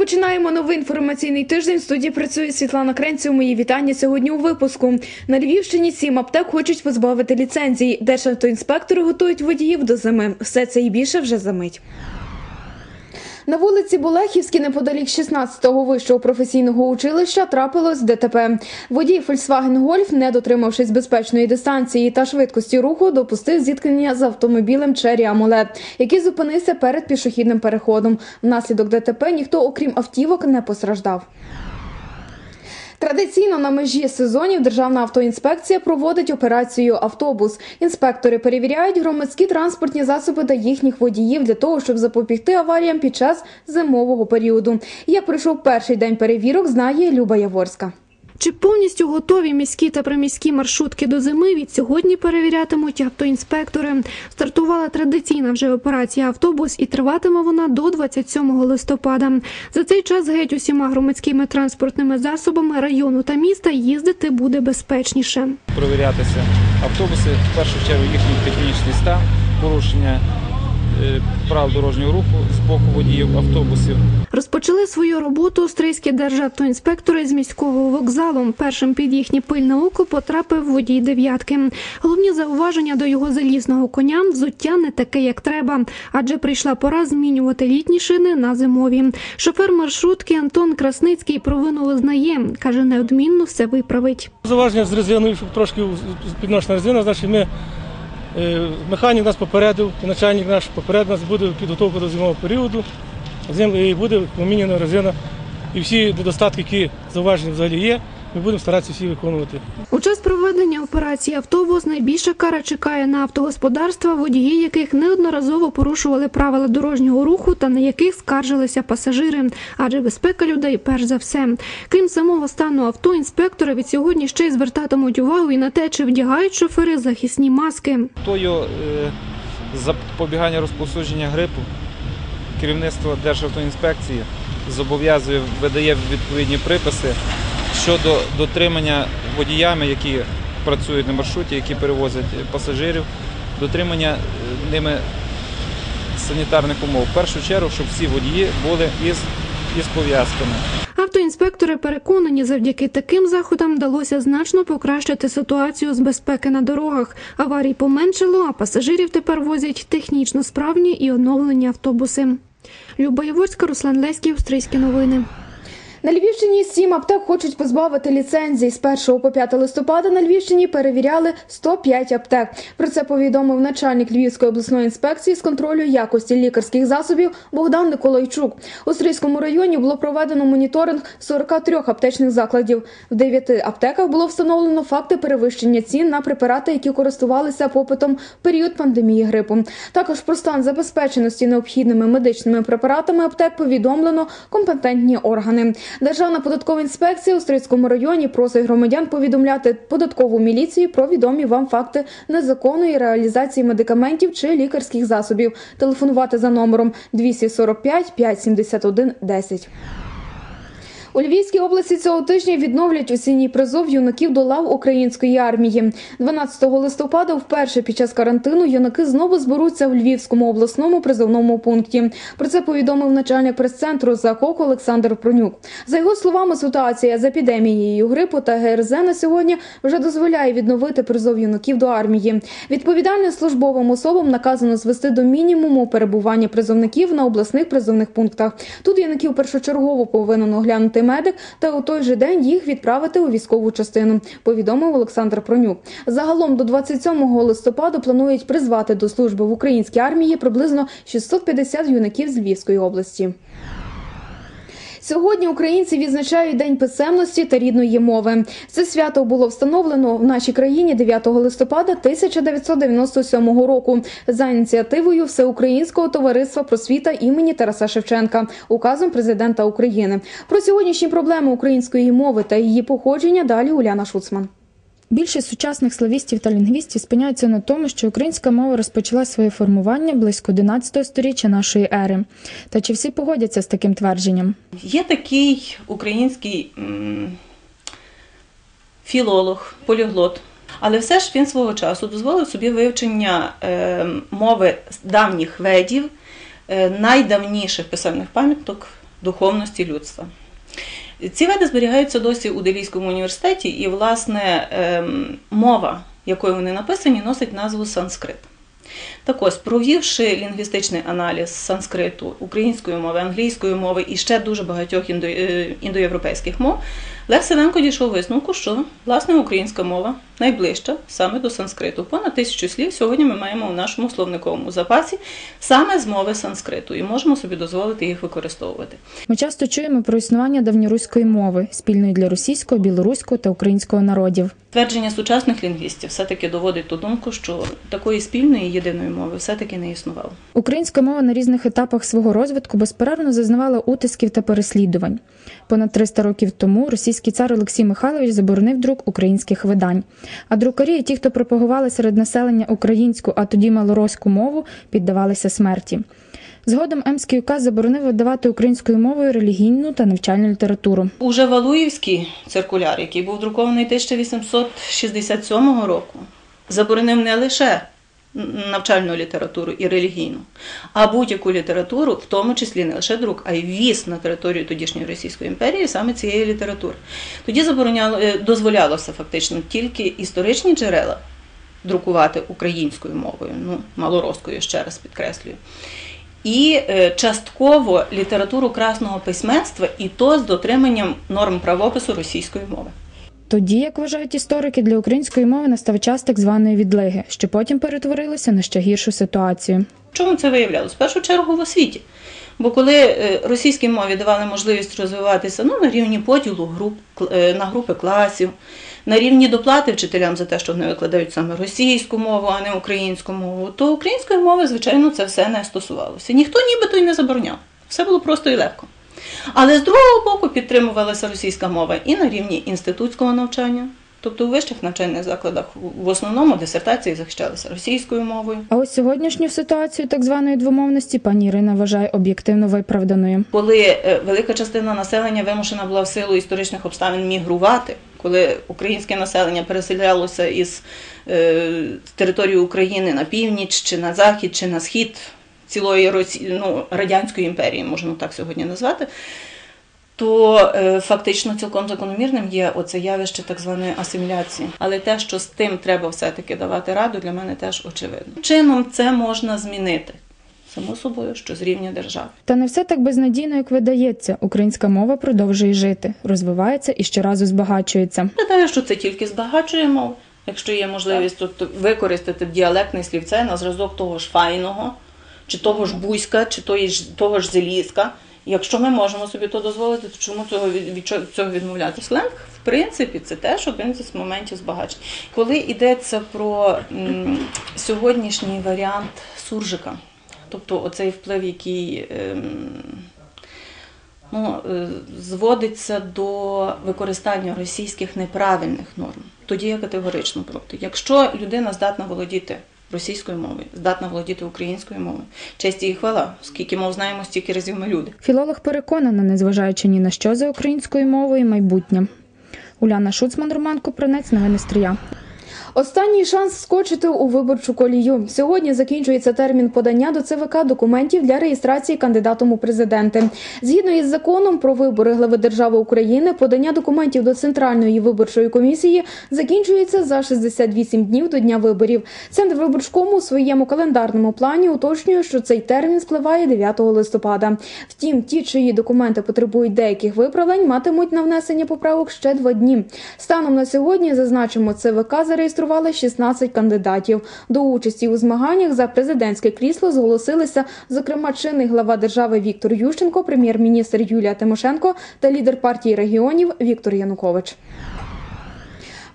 Розпочинаємо новий інформаційний тиждень. В студії працює Світлана Кренців. Мої вітання сьогодні у випуску. На Львівщині сім аптек хочуть позбавити ліцензії. Державтоінспектори готують водіїв до зими. Все це і більше вже за мить. На вулиці Болехівській, неподалік 16-го вищого професійного училища, трапилось ДТП. Водій Volkswagen Golf, не дотримавшись безпечної дистанції та швидкості руху, допустив зіткнення з автомобілем Cherry Amulet, який зупинився перед пішохідним переходом. Внаслідок ДТП ніхто, окрім автівок, не постраждав. Традиційно на межі сезонів Державна автоінспекція проводить операцію Автобус. Інспектори перевіряють громадські транспортні засоби та їхніх водіїв для того, щоб запобігти аваріям під час зимового періоду. Як пройшов перший день перевірок, знає Люба Яворська. Чи повністю готові міські та приміські маршрутки до зими від сьогодні перевірятимуть автоінспектори. Стартувала традиційна вже операція автобус і триватиме вона до 27 листопада. За цей час геть усіма громадськими транспортними засобами району та міста їздити буде безпечніше. провірятися автобуси, в першу чергу їхній технічний стан, порушення правил дорожнього руху з боку водіїв автобусів. Розпочали свою роботу австрійські державтоінспектори з міського вокзалу. Першим під їхнє пильне око потрапив водій дев'ятки. Головні зауваження до його залізного коня взуття не таке, як треба, адже прийшла пора змінювати літні шини на зимові. Шофер маршрутки Антон Красницький провину визнає. каже, неодмінно все виправить. Зауваження з резиною, щоб трошки підношена резина, значить ми е, механік нас попередив, начальник наш попередив нас буде підготовка до зимового періоду. І буде помінена резина. І всі недостатки, які зауважені взагалі є, ми будемо старатися всі виконувати. У час проведення операції автобус найбільша кара чекає на автогосподарства, водії яких неодноразово порушували правила дорожнього руху та на яких скаржилися пасажири, адже безпека людей перш за все. Крім самого стану авто, інспектори від сьогодні ще й звертатимуть увагу і на те, чи вдягають шофери захисні маски. Тою е, запобігання розповсюдження грипу керівництво Державтоінспекції зобов'язує, видає відповідні приписи щодо дотримання водіями, які працюють на маршруті, які перевозять пасажирів, дотримання е, ними санітарних умов. В першу чергу, щоб всі водії були із, із пов'язками. Автоінспектори переконані, завдяки таким заходам вдалося значно покращити ситуацію з безпеки на дорогах. Аварій поменшало, а пасажирів тепер возять технічно справні і оновлені автобуси. Люба Яворська, Руслан Леський, Австрійські новини. На Львівщині сім аптек хочуть позбавити ліцензій. З 1 по 5 листопада на Львівщині перевіряли 105 аптек. Про це повідомив начальник Львівської обласної інспекції з контролю якості лікарських засобів Богдан Николайчук. У Стрийському районі було проведено моніторинг 43 аптечних закладів. В 9 аптеках було встановлено факти перевищення цін на препарати, які користувалися попитом в період пандемії грипу. Також про стан забезпеченості необхідними медичними препаратами аптек повідомлено компетентні органи. Державна податкова інспекція у Стрийському районі просить громадян повідомляти податкову міліцію про відомі вам факти незаконної реалізації медикаментів чи лікарських засобів. Телефонувати за номером 245 571 10. У Львівській області цього тижня відновлять осінній призов юнаків до лав української армії. 12 листопада, вперше під час карантину, юнаки знову зберуться в Львівському обласному призовному пункті. Про це повідомив начальник прес-центру ЗАКОК Олександр Пронюк. За його словами, ситуація з епідемією грипу та ГРЗ на сьогодні вже дозволяє відновити призов юнаків до армії. Відповідальним службовим особам наказано звести до мінімуму перебування призовників на обласних призовних пунктах. Тут юнаків першочергово повинен оглянути медик та у той же день їх відправити у військову частину. Повідомив Олександр Пронюк. Загалом до 27 листопада планують призвати до служби в українській армії приблизно 650 юнаків з Львівської області. Сьогодні українці відзначають День писемності та рідної мови. Це свято було встановлено в нашій країні 9 листопада 1997 року за ініціативою Всеукраїнського товариства просвіта імені Тараса Шевченка, указом президента України. Про сьогоднішні проблеми української мови та її походження далі Уляна Шуцман. Більшість сучасних славістів та лінгвістів спиняються на тому, що українська мова розпочала своє формування близько 11 століття нашої ери. Та чи всі погодяться з таким твердженням? Є такий український філолог, поліглот, але все ж він свого часу дозволив собі вивчення е, мови давніх ведів, е, найдавніших писемних пам'яток духовності людства. Ці веди зберігаються досі у Делійському університеті, і, власне, ем, мова, якою вони написані, носить назву санскрит. Так ось, провівши лінгвістичний аналіз санскриту, української мови, англійської мови і ще дуже багатьох індо, е, індоєвропейських мов, Лев Севенко дійшов висновку, що власне українська мова найближча саме до санскриту. Понад тисячу слів сьогодні ми маємо у нашому словниковому запасі саме з мови санскриту, і можемо собі дозволити їх використовувати. Ми часто чуємо про існування давньоруської мови, спільної для російського, білоруського та українського народів. Твердження сучасних лінгвістів все-таки доводить ту думку, що такої спільної єдиної мови все-таки не існувало. Українська мова на різних етапах свого розвитку безперервно зазнавала утисків та переслідувань. Понад 300 років тому російський цар Олексій Михайлович заборонив друк українських видань. А друкарі і ті, хто пропагували серед населення українську, а тоді малороську мову, піддавалися смерті. Згодом Емський указ заборонив видавати українською мовою релігійну та навчальну літературу. Уже Валуївський циркуляр, який був друкований 1867 року, заборонив не лише навчальну літературу і релігійну, а будь-яку літературу, в тому числі не лише друк, а й ввіз на територію тодішньої Російської імперії саме цієї літератури. Тоді е, дозволялося фактично тільки історичні джерела друкувати українською мовою, ну малороською ще раз підкреслюю. І е, частково літературу красного письменства, і то з дотриманням норм правопису російської мови. Тоді, як вважають історики, для української мови настав час так званої відлиги, що потім перетворилося на ще гіршу ситуацію. Чому це виявлялось? В першу чергу в освіті. Бо коли е, російській мові давали можливість розвиватися ну, на рівні поділу груп, е, на групи класів, на рівні доплати вчителям за те, що вони викладають саме російську мову, а не українську мову, то української мови, звичайно, це все не стосувалося. Ніхто нібито й не забороняв. Все було просто і легко. Але з другого боку підтримувалася російська мова і на рівні інститутського навчання. Тобто у вищих навчальних закладах в основному дисертації захищалися російською мовою. А ось сьогоднішню ситуацію так званої двомовності пані Ірина вважає об'єктивно виправданою. Коли е, велика частина населення вимушена була в силу історичних обставин мігрувати, коли українське населення переселялося із е, території України на північ, чи на захід, чи на схід цілої Росі... ну, радянської імперії, можна так сьогодні назвати. То е, фактично цілком закономірним є оце явище так званої асиміляції. Але те, що з тим треба все-таки давати раду, для мене теж очевидно. Чином це можна змінити. Само собою, що з рівня держави. Та не все так безнадійно, як видається. Українська мова продовжує жити, розвивається і щоразу збагачується. Гадаю, що це тільки збагачує мову. Якщо є можливість тут використати діалектне слівце на зразок того ж файного, чи того ж бузька, чи того ж, зелізка. Якщо ми можемо собі то дозволити, то чому цього від, цього відмовляти? Сленг, в принципі, це теж один з моментів збагачення. Коли йдеться про м, сьогоднішній варіант суржика, тобто оцей вплив, який ем, ну, е, зводиться до використання російських неправильних норм, тоді я категорично проти. Якщо людина здатна володіти російською мовою, здатна володіти українською мовою, честь і хвала, скільки мов знаємо, стільки разів ми люди. Філолог переконана, незважаючи ні на що за українською мовою майбутнє. Уляна Шуцман, Роман Купринець, новини Стрия. Останній шанс скочити у виборчу колію. Сьогодні закінчується термін подання до ЦВК документів для реєстрації кандидатом у президенти. Згідно із законом про вибори глави держави України, подання документів до центральної виборчої комісії закінчується за 68 днів до дня виборів. Центр виборчкому у своєму календарному плані уточнює, що цей термін спливає 9 листопада. Втім, ті, чиї документи потребують деяких виправлень, матимуть на внесення поправок ще два дні. Станом на сьогодні зазначимо, ЦВК зареєстрували 16 кандидатів. До участі у змаганнях за президентське крісло зголосилися, зокрема, чинний глава держави Віктор Ющенко, прем'єр-міністр Юлія Тимошенко та лідер партії регіонів Віктор Янукович.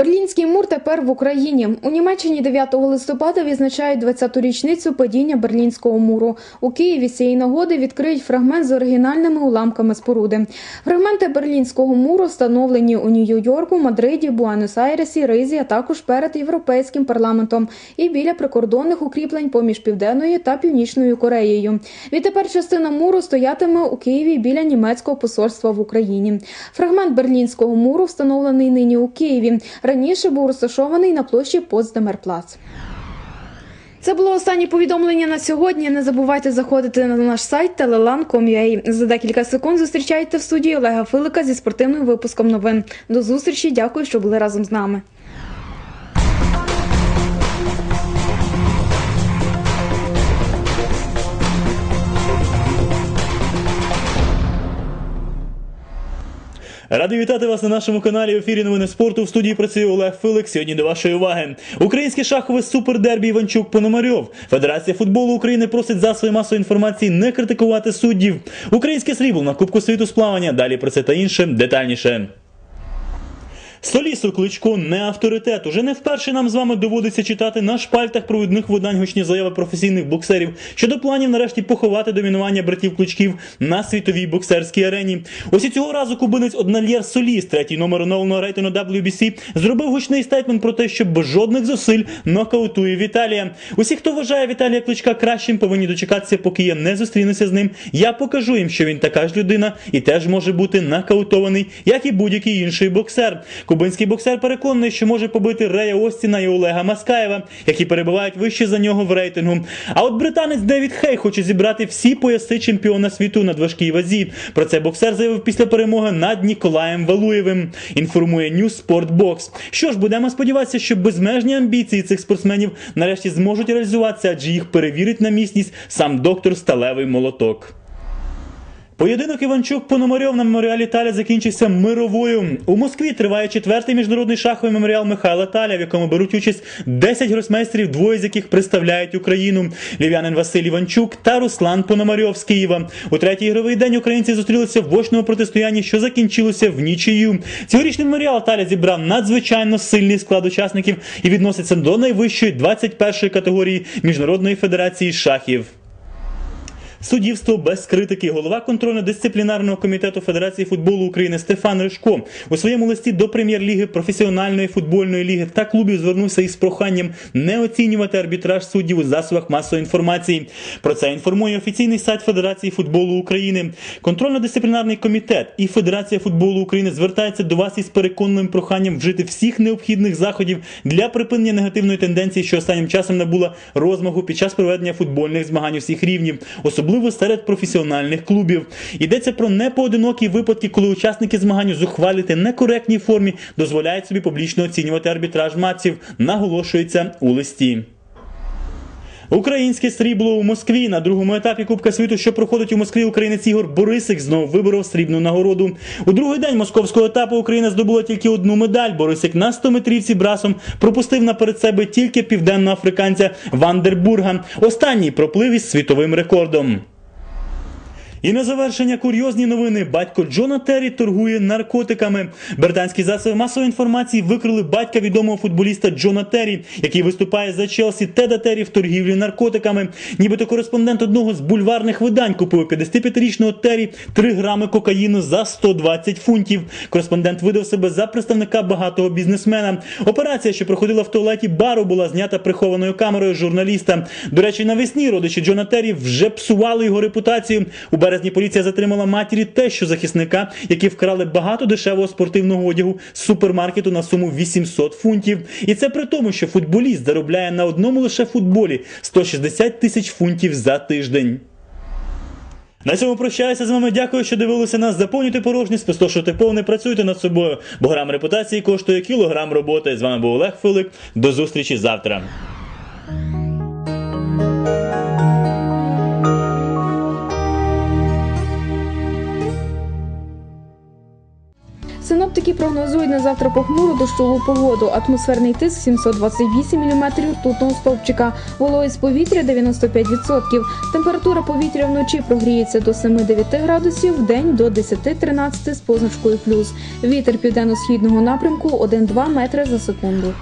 Берлінський мур тепер в Україні. У Німеччині 9 листопада відзначають 20-ту річницю падіння Берлінського муру. У Києві цієї нагоди відкриють фрагмент з оригінальними уламками споруди. Фрагменти Берлінського муру встановлені у Нью-Йорку, Мадриді, Буенос-Айресі, Ризі, а також перед європейським парламентом і біля прикордонних укріплень поміж південною та північною Кореєю. Відтепер частина муру стоятиме у Києві біля німецького посольства в Україні. Фрагмент Берлінського муру встановлений нині у Києві. Раніше був розташований на площі Потсдамерплац. Це було останнє повідомлення на сьогодні. Не забувайте заходити на наш сайт telelan.com.ua. За декілька секунд зустрічайте в студії Олега Филика зі спортивним випуском новин. До зустрічі. Дякую, що були разом з нами. Радий вітати вас на нашому каналі ефірі новини спорту. В студії працює Олег Филик. Сьогодні до вашої уваги. Українське шахове супердербі Іванчук Пономарьов. Федерація футболу України просить засоби масової інформації не критикувати суддів. Українське срібло на Кубку світу з плавання. Далі про це та інше детальніше. Солісу Кличко не авторитет. Уже не вперше нам з вами доводиться читати на шпальтах провідних видань гучні заяви професійних боксерів щодо планів нарешті поховати домінування братів Кличків на світовій боксерській арені. Ось і цього разу кубинець Однальєр Соліс, третій номер оновленого рейтингу WBC, зробив гучний стейтмент про те, що без жодних зусиль нокаутує Віталія. Усі, хто вважає Віталія Кличка кращим, повинні дочекатися, поки я не зустрінуся з ним. Я покажу їм, що він така ж людина і теж може бути нокаутований, як і будь-який інший боксер. Кубинський боксер переконаний, що може побити Рея Остіна і Олега Маскаєва, які перебувають вище за нього в рейтингу. А от британець Девід Хей хоче зібрати всі пояси чемпіона світу на важкій вазі. Про це боксер заявив після перемоги над Ніколаєм Валуєвим. Інформує News Sport Box. Що ж, будемо сподіватися, що безмежні амбіції цих спортсменів нарешті зможуть реалізуватися, адже їх перевірить на міцність сам доктор Сталевий Молоток. Поєдинок Іванчук Пономарьов на меморіалі Таля закінчився мировою. У Москві триває четвертий міжнародний шаховий меморіал Михайла Таля, в якому беруть участь 10 гросмейстерів, двоє з яких представляють Україну: лів'янин Василь Іванчук та Руслан Пономарьов з Києва. У третій ігровий день українці зустрілися в очному протистоянні, що закінчилося в нічию. Цьогорічний меморіал Таля зібрав надзвичайно сильний склад учасників і відноситься до найвищої 21-ї категорії Міжнародної федерації шахів. Суддівство без критики. Голова контрольно-дисциплінарного комітету Федерації футболу України Стефан Ришко у своєму листі до прем'єр-ліги професіональної футбольної ліги та клубів звернувся із проханням не оцінювати арбітраж суддів у засобах масової інформації. Про це інформує офіційний сайт Федерації футболу України. Контрольно-дисциплінарний комітет і Федерація футболу України звертаються до вас із переконаним проханням вжити всіх необхідних заходів для припинення негативної тенденції, що останнім часом набула розмаху під час проведення футбольних змагань усіх рівнів, особливо серед професіональних клубів. Йдеться про непоодинокі випадки, коли учасники змагань зухвалити некоректній формі дозволяють собі публічно оцінювати арбітраж матчів, наголошується у листі. Українське срібло у Москві на другому етапі Кубка світу, що проходить у Москві, українець Ігор Борисик знову виборов срібну нагороду. У другий день московського етапу Україна здобула тільки одну медаль. Борисик на 100-метрівці брасом пропустив наперед себе тільки південноафриканця Вандербурга. Останній проплив із світовим рекордом. І на завершення курйозні новини. Батько Джона Террі торгує наркотиками. Британські засоби масової інформації викрили батька відомого футболіста Джона Террі, який виступає за Челсі Теда Террі в торгівлі наркотиками. Нібито кореспондент одного з бульварних видань купив 55-річного Террі 3 грами кокаїну за 120 фунтів. Кореспондент видав себе за представника багатого бізнесмена. Операція, що проходила в туалеті бару, була знята прихованою камерою журналіста. До речі, навесні родичі Джона Террі вже псували його репутацію. У березні поліція затримала матері тещу захисника, які вкрали багато дешевого спортивного одягу з супермаркету на суму 800 фунтів. І це при тому, що футболіст заробляє на одному лише футболі 160 тисяч фунтів за тиждень. На цьому прощаюся з вами. Дякую, що дивилися нас. Заповнюйте порожність, спустошуйте повне, працюйте над собою. Бо грам репутації коштує кілограм роботи. З вами був Олег Филик. До зустрічі завтра. Синоптики прогнозують на завтра похмуру дощову погоду. Атмосферний тиск 728 мм ртутного стовпчика. Вологість повітря 95%. Температура повітря вночі прогріється до 7-9 градусів, в день до 10-13 з позначкою плюс. Вітер південно-східного напрямку 1-2 метри за секунду.